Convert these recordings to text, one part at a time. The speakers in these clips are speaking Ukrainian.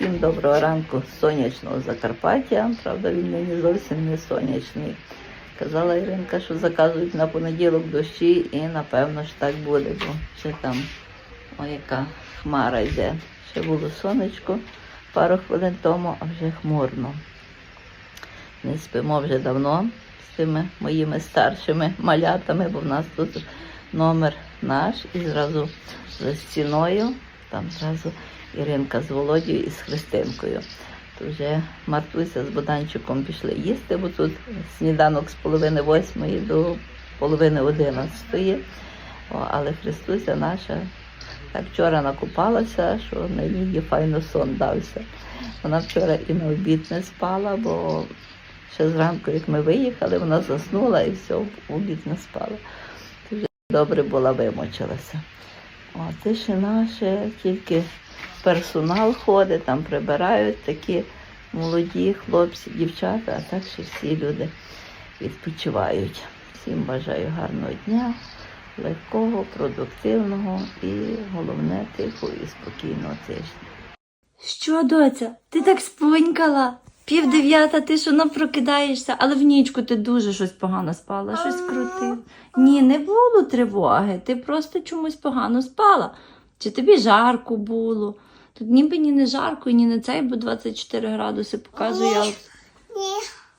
Всім доброго ранку сонячного Закарпаття. Правда, він нині зовсім не сонячний. Казала Іринка, що заказують на понеділок дощі, і напевно ж так буде, бо ще там ой, яка хмара йде. Ще було сонечко пару хвилин тому, а вже хмурно. Не спимо вже давно з тими моїми старшими малятами, бо в нас тут номер наш і зразу за стіною, там зразу Іринка з Володією і з Христинкою. То вже Мартуся з Боданчиком пішли їсти, бо тут сніданок з половини восьмої до половини одинадцятої. Але Христуся наша так вчора накупалася, що на її файно сон дався. Вона вчора і на обід не спала, бо ще зранку, як ми виїхали, вона заснула і все, обід не спала. Добре була вимочилася. О, це ще наше, тільки персонал ходить, там прибирають такі молоді хлопці, дівчата, а так ще всі люди відпочивають. Всім бажаю гарного дня, легкого, продуктивного і головне тихого і спокійного тижня. Що, доця, ти так спонькала? Пів дев'ята, ти ж воно прокидаєшся, але в нічку ти дуже щось погано спала, щось крутив. Ні, не було тривоги, ти просто чомусь погано спала. Чи тобі жарко було? Тут ніби ні не жарко, ні не цей, бо 24 градуси показує. але-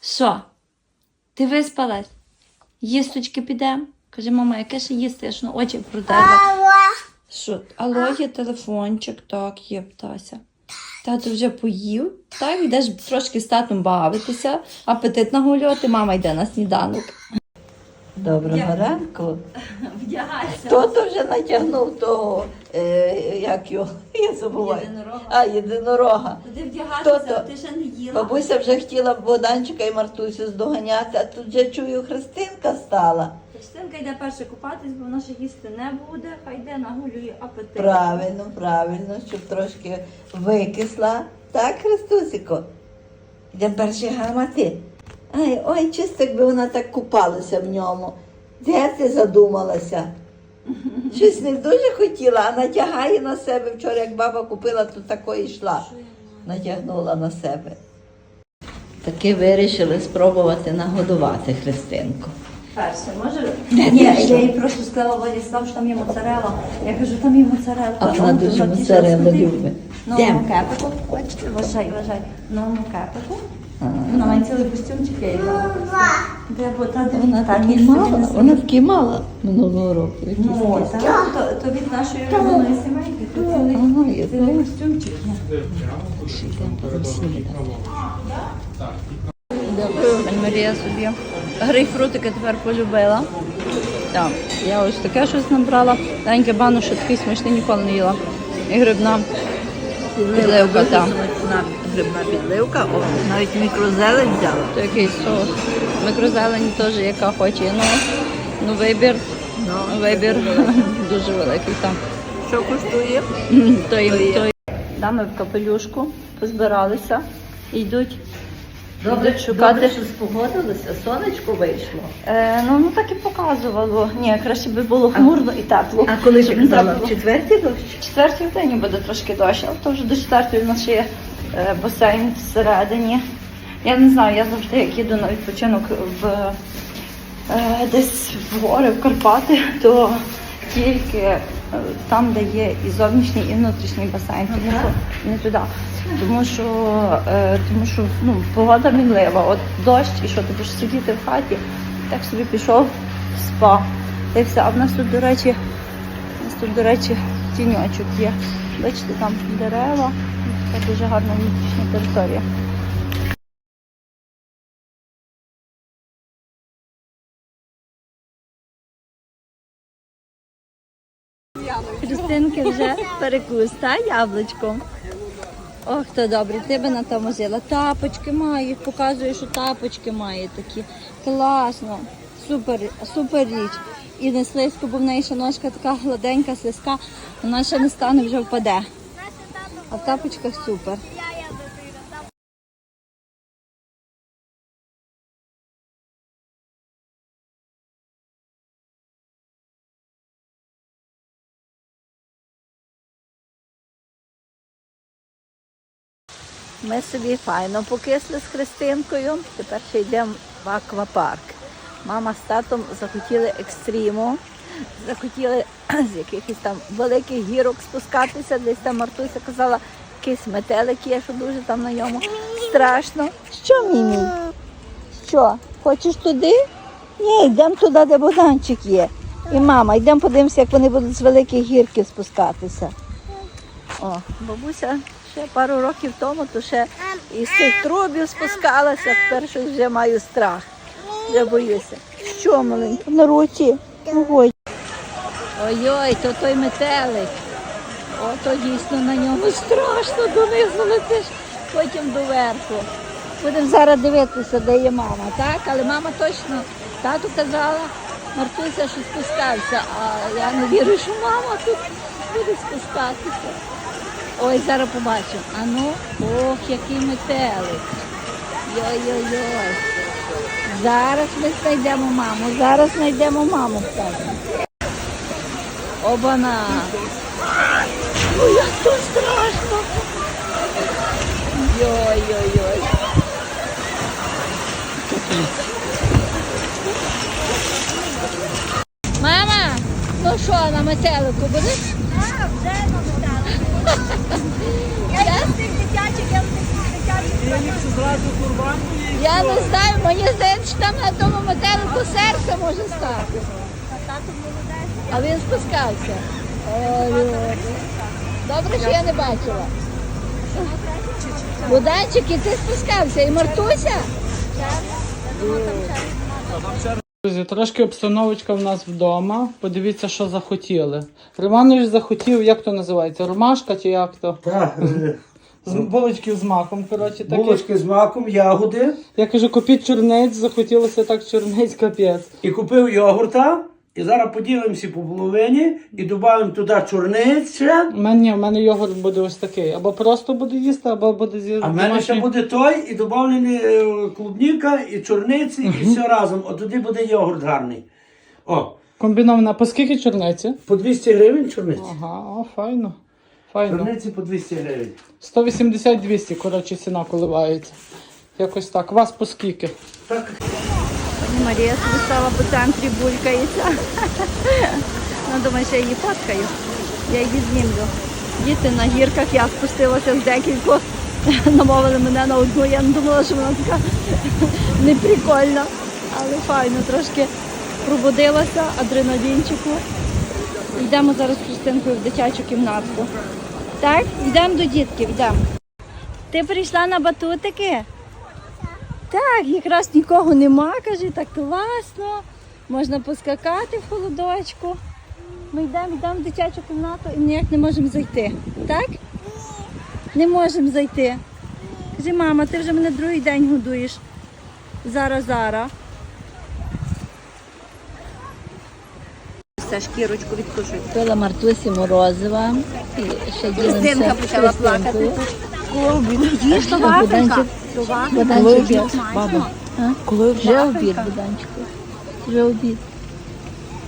Що? Ти виспалась? Їсточки підемо? Каже, мама, яке ще їсти? Я ж ну очі протерла. Що? Алло, є телефончик, так, є птася. Тато вже поїв, так, йдеш трошки з татом бавитися, апетит нагулювати, мама йде на сніданок. Доброго ранку. Вдягайся. Хто то вже натягнув того, е, як його, я забуваю. Єдинорога. А, єдинорога. Хто вдягатися? Ти ще не їла. Бабуся вже хотіла Богданчика і Мартусю здоганяти, а тут вже чую, Христинка стала. Христинка йде перше купатись, бо вона ще їсти не буде, хай йде нагулює апетит. Правильно, правильно, щоб трошки викисла. Так, Христусико? Йде перші гамати. Ай, ой, чисто, якби вона так купалася в ньому. Де ти задумалася? Щось не дуже хотіла, а натягає на себе. Вчора, як баба купила, то такої йшла. Натягнула на себе. Таки вирішили спробувати нагодувати Христинку. Перше, може? Ні, я їй просто сказала Владислав, що там є моцарела. Я кажу, там є моцарела. А вона Ну, дуже сюди. любить. Ну, Йдемо. кепику. Бачите, вважай, вважай. Ну, кепику. Вона має цілий костюмчик, я їй. Де, бо та Вона собі мала, не вона такі мала минулого року. Ну, так, то, то від нашої родинної сімейки, то цілий, цілий костюмчик пані Марія собі. Грейпфрутики тепер полюбила. Так, я ось таке щось набрала. Данька бану, що такий смачний ніколи не їла. І грибна підливка там. Грибна підливка, о, навіть мікрозелень взяла. То якийсь соус. Микрозелені теж яка хоче. Ну, ну вибір, вибір дуже великий там. Що коштує? Дами в капелюшку позбиралися йдуть. Йдуть шукати. що спогодилися, сонечко вийшло. Е, ну, ну так і показувало. Ні, краще би було хмурно і тепло. А коли ж казала, в четвертій дощ? Четвертій день буде трошки дощ, але то вже до четвертої в нас ще є е, басейн всередині. Я не знаю, я завжди як їду на відпочинок в е, десь в гори, в Карпати, то тільки е, там, де є і зовнішній, і внутрішній басейн. Тому що не туди. Тому що, е, тому що ну, погода мінлива. От дощ, і що ти будеш сидіти в хаті, так собі пішов спа. Й все. А в нас тут, до речі, у нас тут, до речі, тіньочок є. Бачите, там дерева. Це дуже гарна внутрішня територія. Христинки вже перекус, та яблучком. Ох, то добре, ти би на тому жила. Тапочки має, показує, що тапочки має такі. Класно, супер, супер річ. І не слизько, бо в неї ще ножка така гладенька, слизька, вона ще не стане, вже впаде. А в тапочках супер. Ми собі файно покисли з Христинкою. Тепер ще йдемо в аквапарк. Мама з татом захотіли екстриму, захотіли з якихось там великих гірок спускатися. Десь там Мартуся казала, якийсь метелик є, що дуже там на ньому страшно. Що, Мімі? Що, хочеш туди? Ні, йдемо туди, де Богданчик є. І мама, йдемо подивимося, як вони будуть з великих гірків спускатися. О, бабуся ще пару років тому, то ще із цих трубів спускалася, тепер щось вже маю страх. Вже боюся. Що маленько, на руці? Ой. Ой-ой, то той метелик. Ото дійсно на ньому страшно донизу летиш, потім доверху. Будемо зараз дивитися, де є мама, так? Але мама точно тату казала, Мартуся, що спускався, а я не вірю, що мама тут буде спускатися. Ой, зараз побачимо. А ну, ох, який метелик. Йой-йой-йой. Зараз ми знайдемо маму, зараз знайдемо маму. Обана. Ой, як тут страшно. Йой-йой-йой. Мама, ну що, на метелику будеш? Металу. Я не знаю, мені здається, що там на тому метелику серце може стати. А він спускався. Боже. Добре, що я не бачила. Буданчик, і ти спускався, і Мартуся? Друзі, трошки обстановочка в нас вдома. Подивіться, що захотіли. Романович захотів, як то називається? Ромашка чи як то? Так, е, З булочки з маком. Коротше, такі. булочки з маком, ягоди. Я кажу, купіть чорнець, захотілося так чорнець, капець. І купив йогурта. І зараз поділимося по половині і додаємо туди чорниць ще. У мене, у мене йогурт буде ось такий. Або просто буде їсти, або буде зі А в мене ще буде той, і додавлені е, клубніка, і чорниці, і все разом. От тоді буде йогурт гарний. О, Комбінована. По скільки чорниці? по 200 гривень чорниці. Ага, о, файно. Файно. Чорниці по 200 гривень. 180-200, коротше, ціна коливається. Якось так. Вас по скільки? Так. Марія стала по центрі булькається. Ну, думаю, що я її фоткаю. Я її знімлю. Діти на гірках, я спустилася з декількох. Намовили мене на одну, я не думала, що вона така неприкольна. Але файно, трошки пробудилася, адреналінчику. Йдемо зараз з Христинкою в дитячу кімнатку. Так, йдемо до дітків, йдемо. Ти прийшла на батутики? Так, якраз нікого нема, каже, так класно. Можна поскакати в холодочку. Ми йдемо, йдемо в дитячу кімнату і ніяк не можемо зайти. Так? Не можемо зайти. Каже, мама, ти вже мене другий день годуєш. Зараз, зараз. Все, шкірочку відкушуй. Пила Мартусі Морозова. І ще Христинка почала плакати. Їж Буданчик, Буданчик є. Баба. Коли вже обід, Буданчику. Вже обід.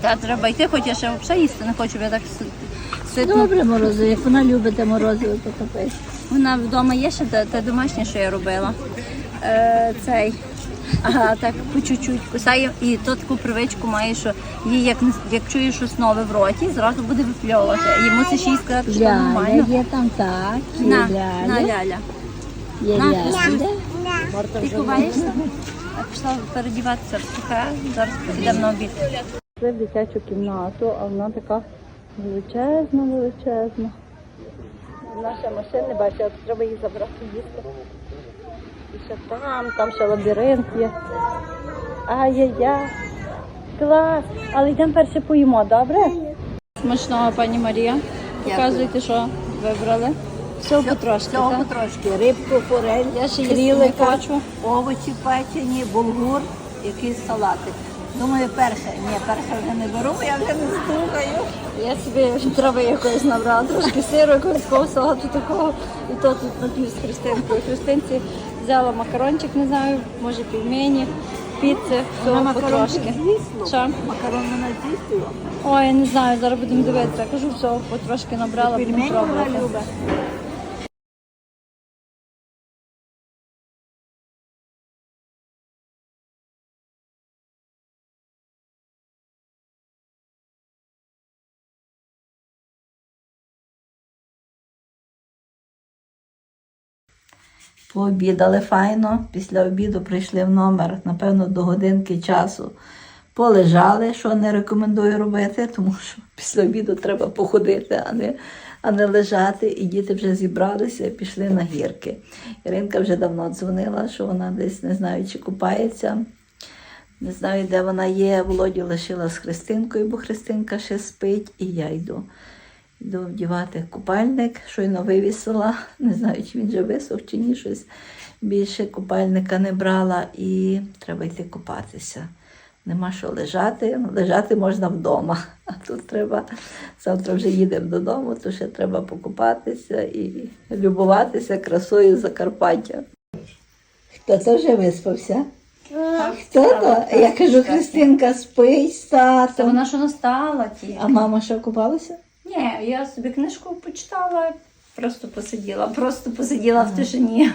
Та треба йти, хоч я ще взагалі їсти не хочу, я так си- Добре морозиво, як вона любить те морозиво, то капець. Вона вдома є ще те, те домашнє, що я робила. Е, цей. Ага, так по чуть-чуть кусає. І то таку привичку має, що їй як, як чує щось нове в роті, зразу буде випльовувати. І мусиш їй сказати, що Ляля нормально. є там так, є На, на ляля, ляля. є на, ляля. Ти ховаєшся? Я пішла передіватися в сухе, зараз підемо на обід. Пішли в дитячу кімнату, а вона така величезна, величезна. Наша машина не треба її забрати їсти. І ще там, там ще лабіринт є. Ай-яй-яй. Клас. Але йдемо перше поїмо, добре? Смачного, пані Марія. Показуйте, що вибрали. Все потрошки. Всього так? потрошки. Рибку, форель, Я ще їсти не крілика, хочу. овочі печені, булгур, якийсь салатик. Думаю, перше. Ні, перше вже не беру, я вже не слухаю. Я собі трави якоїсь набрала, трошки сиру, якогось такого салату такого. І то тут напів з Христинкою. Христинці взяла макарончик, не знаю, може пельмені, піци, всього потрошки. Що? Макарони на тісті. Ой, не знаю, зараз будемо дивитися. Кажу, всього потрошки набрала, будемо пробувати. Пообідали файно. Після обіду прийшли в номер, напевно, до годинки часу. Полежали, що не рекомендую робити, тому що після обіду треба походити, а не, а не лежати. І діти вже зібралися і пішли на гірки. Іринка вже давно дзвонила, що вона десь не знаю, чи купається. Не знаю, де вона є. Володю лишила з Христинкою, бо Христинка ще спить, і я йду. Йду вдівати купальник, щойно вивісила. Не знаю, чи він вже висох, чи ні, щось більше купальника не брала, і треба йти купатися. Нема що лежати. Лежати можна вдома. А тут треба завтра вже їдемо додому, то ще треба покупатися і любуватися красою Закарпаття. Хто то вже виспався? Хто то? Я кажу, Христинка спить з Це вона що настала ті. А мама що купалася? Ні, я собі книжку почитала, просто посиділа, просто посиділа в тишині.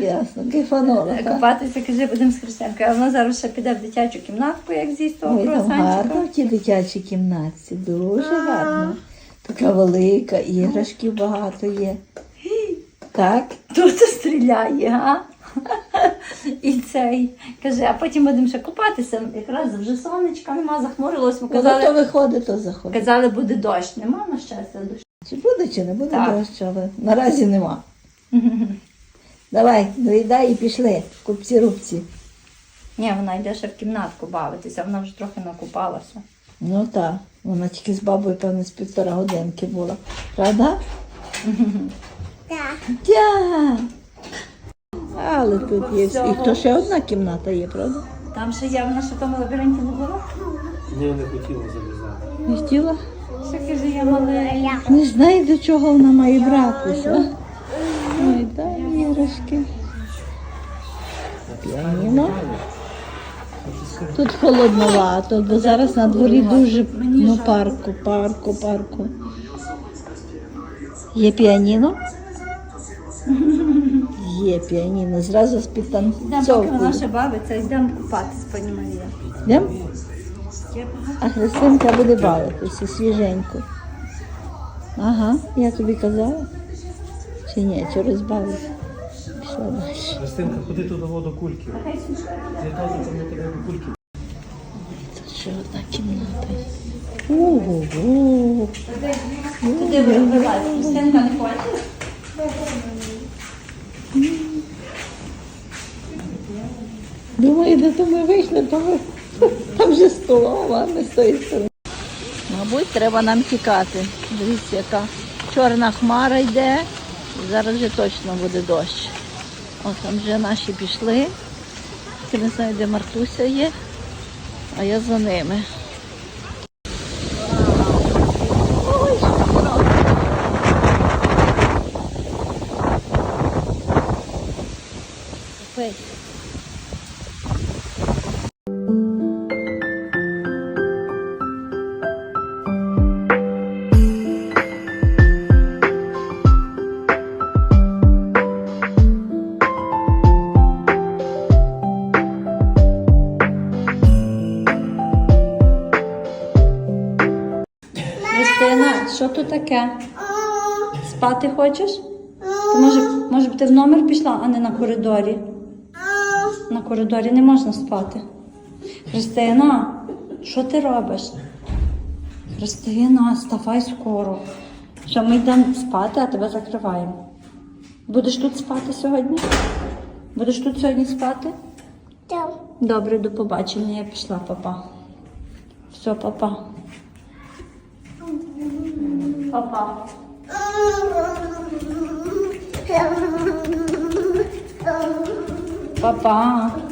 Ясно, кайфанула. так? Купатися, каже, будемо з Христинкою. А вона зараз ще піде в дитячу кімнатку, як з'їсть того Ой, там гарно в тій дитячій кімнатці, дуже гарно. Така велика, іграшків багато є. Так? Тут стріляє, а? І цей каже, а потім будемо ще купатися. Якраз вже сонечка нема, захмурилось. Ми Коли то виходить, то заходить. казали, буде дощ. Нема на щастя дощ. Чи буде, чи не буде Так. дощ, але наразі нема. Давай, доїдай і пішли, купці-рубці. Ні, вона йде ще в кімнатку бавитися, вона вже трохи накупалася. Ну так, вона тільки з бабою, певно, з півтора годинки була. Правда? Так. Але тут є. І то ще одна кімната є, правда? Там ще вона ще в тому лабіринті не була. Ні, не хотіла залізати. Не хотіла? Ще каже, я маленька. Не знаю, до чого вона має братися. Ой, дай іграшки. Піаніно. Тут холодновато, бо зараз на дворі дуже ну, парку, парку, парку. Є піаніно? Є піаніно. Зразу з Йдемо, поки підтанцовкою. вона ще бавиться, йдемо купатись, пані Марія. Йдемо? А Христинка буде бавитися свіженько. Ага, я тобі казала. Чи ні, чи розбавити? Пішла далі. Христинка, ходи туди воду кульки. Я кажу, там не тебе кульки. Тут ще одна кімната. є. Ого. Туди вилазь, Христинка не хоче? Думаю, де то ми вийшли, то ми там вже столова, а сторони. Мабуть, треба нам тікати. Дивіться, яка чорна хмара йде. Зараз вже точно буде дощ. От там вже наші пішли. Я не знаю, де Мартуся є, а я за ними. Що тут таке? Спати хочеш? То може, може б ти в номер пішла, а не на коридорі? На коридорі не можна спати. Христина, що ти робиш? Христина, вставай скоро. Що ми йдемо спати, а тебе закриваємо. Будеш тут спати сьогодні? Будеш тут сьогодні спати? Так. Добре, до побачення. Я пішла, папа. Все, папа. Папа. Папа.